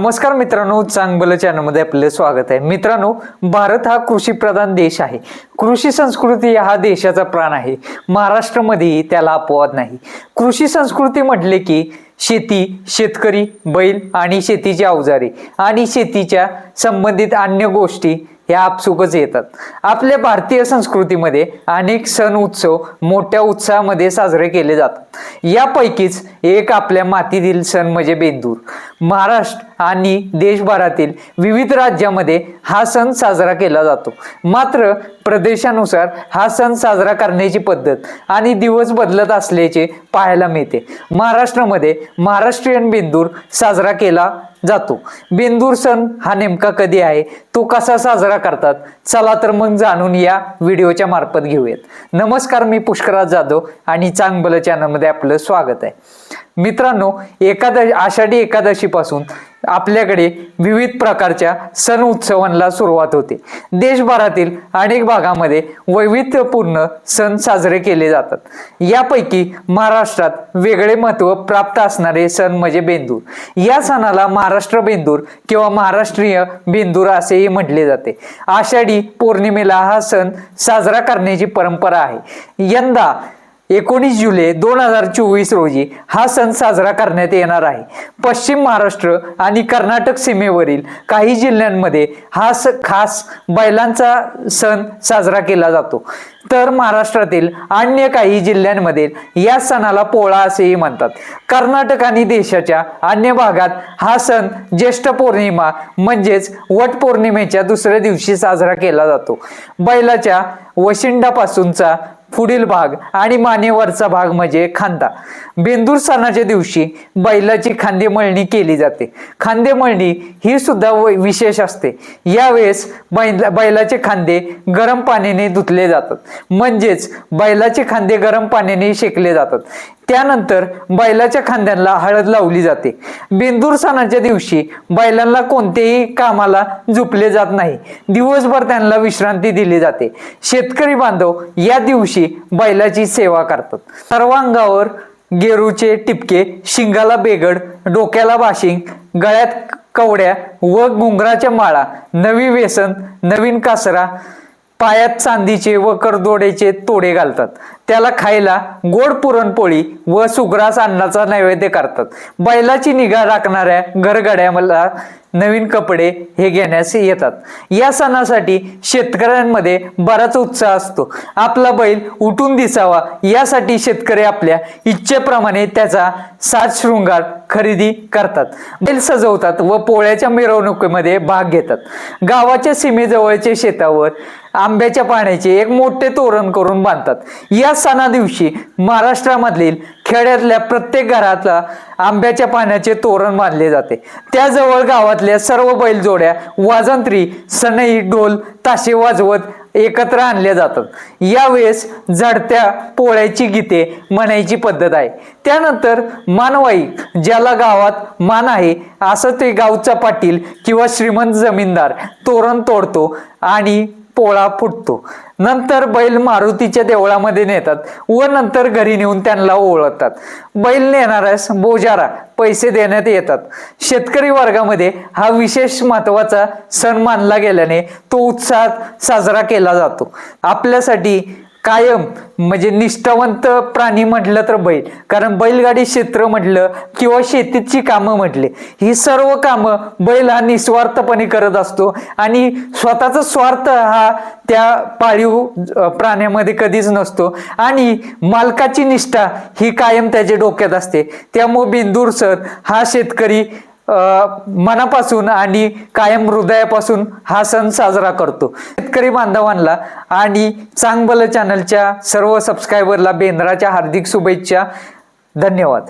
नमस्कार मित्रांनो चांगबल चॅनलमध्ये आपले स्वागत आहे. मित्रांनो भारत हा कृषी प्रधान देश आहे. कृषी संस्कृती हा देशाचा प्राण आहे. महाराष्ट्रामध्येही त्याला अपवाद नाही. कृषी संस्कृती म्हटले की शेती शेतकरी बैल आणि शेतीची अवजारे आणि शेतीच्या संबंधित अन्य गोष्टी ह्या आपसुकच येतात. आपल्या भारतीय संस्कृतीमध्ये अनेक सण उत्सव मोठ्या उत्साहामध्ये साजरे केले जातात. यापैकीच एक आपल्या मातीतील सण म्हणजे बेंदूर. महाराष्ट्र आणि देशभरातील विविध राज्यामध्ये हा सण साजरा केला जातो. मात्र प्रदेशानुसार हा सण साजरा करण्याची पद्धत आणि दिवस बदलत असल्याचे पाहायला मिळते. महाराष्ट्रामध्ये महाराष्ट्रीयन बेंदूर साजरा केला जातो. बेंदूर सण हा नेमका कधी आहे? तो कसा साजरा करतात? चला तर मग जाणून या व्हिडिओच्या मार्फत घेऊयात. नमस्कार मी पुष्कराज जाधव आणि चांगबल चॅनलमध्ये आपलं स्वागत आहे. मित्रांनो एकादशी आषाढी एकादशीपासून आपल्याकडे विविध प्रकारच्या सण उत्सवांना सुरुवात होते. देशभरातील अनेक भागामध्ये वैविध्यपूर्ण सण साजरे केले जातात. यापैकी महाराष्ट्रात वेगळे महत्त्व प्राप्त असणारे सण म्हणजे बेंदूर. या सणाला महाराष्ट्र बेंदूर किंवा महाराष्ट्रीय बेंदूर असेही म्हटले जाते. आषाढी पौर्णिमेला हा सण साजरा करण्याची परंपरा आहे. यंदा एकोणीस जुलै दोन हजार चोवीस रोजी हा सण साजरा करण्यात येणार आहे. पश्चिम महाराष्ट्र आणि कर्नाटक सीमेवरील काही जिल्ह्यांमध्ये हा स खास बैलांचा सण साजरा केला जातो. तर महाराष्ट्रातील अन्य काही जिल्ह्यांमध्ये या सणाला पोळा असेही म्हणतात. कर्नाटक आणि देशाच्या अन्य भागात हा सण ज्येष्ठ पौर्णिमा म्हणजेच वटपौर्णिमेच्या दुसऱ्या दिवशी साजरा केला जातो. बैलाच्या वशिंडापासूनचा पुढील भाग आणि मानेवरचा भाग म्हणजे खांदा. बेंदूर सणाच्या दिवशी बैलाची खांदे मळणी केली जाते. खांदे मळणी ही सुद्धा वै- विशेष असते. यावेळेस बैला बैलाचे खांदे गरम पाण्याने धुतले जातात. म्हणजेच बैलाचे खांदे गरम पाण्याने शेकले जातात. त्यानंतर बैलाच्या खांद्यांना हळद लावली जाते. बेंदूर सणाच्या दिवशी बैलांना कोणत्याही कामाला झुपले जात नाही. दिवसभर त्यांना विश्रांती दिली जाते. शेतकरी बांधव या दिवशी बैलाची सेवा करतात. सर्वांगावर गेरूचे टिपके शिंगाला बेगड डोक्याला बाशिंग गळ्यात कवड्या व घुंगराच्या माळा नवी व्यसन नवीन कासरा पायात चांदीचे व करदोड्याचे तोडे घालतात. त्याला खायला गोड पुरणपोळी व सुग्रास अन्नाचा नैवेद्य करतात. बैलाची निगा राखणाऱ्या घरगड्याला नवीन कपडे हे घेण्यास येतात. या सणासाठी शेतकऱ्यांमध्ये बराच उत्साह असतो. आपला बैल उठून दिसावा यासाठी शेतकरी आपल्या इच्छेप्रमाणे त्याचा साज शृंगार खरेदी करतात. बैल सजवतात व पोळ्याच्या मिरवणुकीमध्ये भाग घेतात. गावाच्या सीमेजवळच्या शेतावर आंब्याच्या पाण्याचे एक मोठे तोरण करून बांधतात. या सणा दिवशी महाराष्ट्रामधील खेड्यातल्या प्रत्येक घरातला आंब्याच्या पाण्याचे तोरण बांधले जाते. त्याजवळ गावातल्या सर्व बैलजोड्या वाजंत्री सनई ढोल ताशे वाजवत एकत्र आणल्या जातात. यावेळेस झडत्या पोळ्याची गीते म्हणायची पद्धत आहे. त्यानंतर मानवाई ज्याला गावात मान आहे असं ते गावचा पाटील किंवा श्रीमंत जमीनदार तोरण तोडतो आणि पोळा फुटतो. नंतर बैल मारुतीच्या देवळामध्ये नेतात व नंतर घरी नेऊन त्यांना ओळखतात. बैल नेणाऱ्यास बोजारा पैसे देण्यात येतात. शेतकरी वर्गामध्ये हा विशेष महत्त्वाचा सण मानला गेल्याने तो उत्साहात साजरा केला जातो. आपल्यासाठी कायम म्हणजे निष्ठावंत प्राणी म्हटलं तर बैल. कारण बैलगाडी क्षेत्र म्हटलं किंवा शेतीची कामं म्हटले ही सर्व कामं बैल हा निस्वार्थपणे करत असतो. आणि स्वतःचा स्वार्थ हा त्या पाळीव प्राण्यामध्ये कधीच नसतो. आणि मालकाची निष्ठा ही कायम त्याच्या डोक्यात असते. त्यामुळे बिंदूर सर हा शेतकरी मनापासून आणि कायम हृदयापासून हा सण साजरा करतो. शेतकरी बांधवांना आणि चांगबल चॅनलच्या सर्व सबस्क्रायबरला बेंद्राच्या हार्दिक शुभेच्छा. धन्यवाद.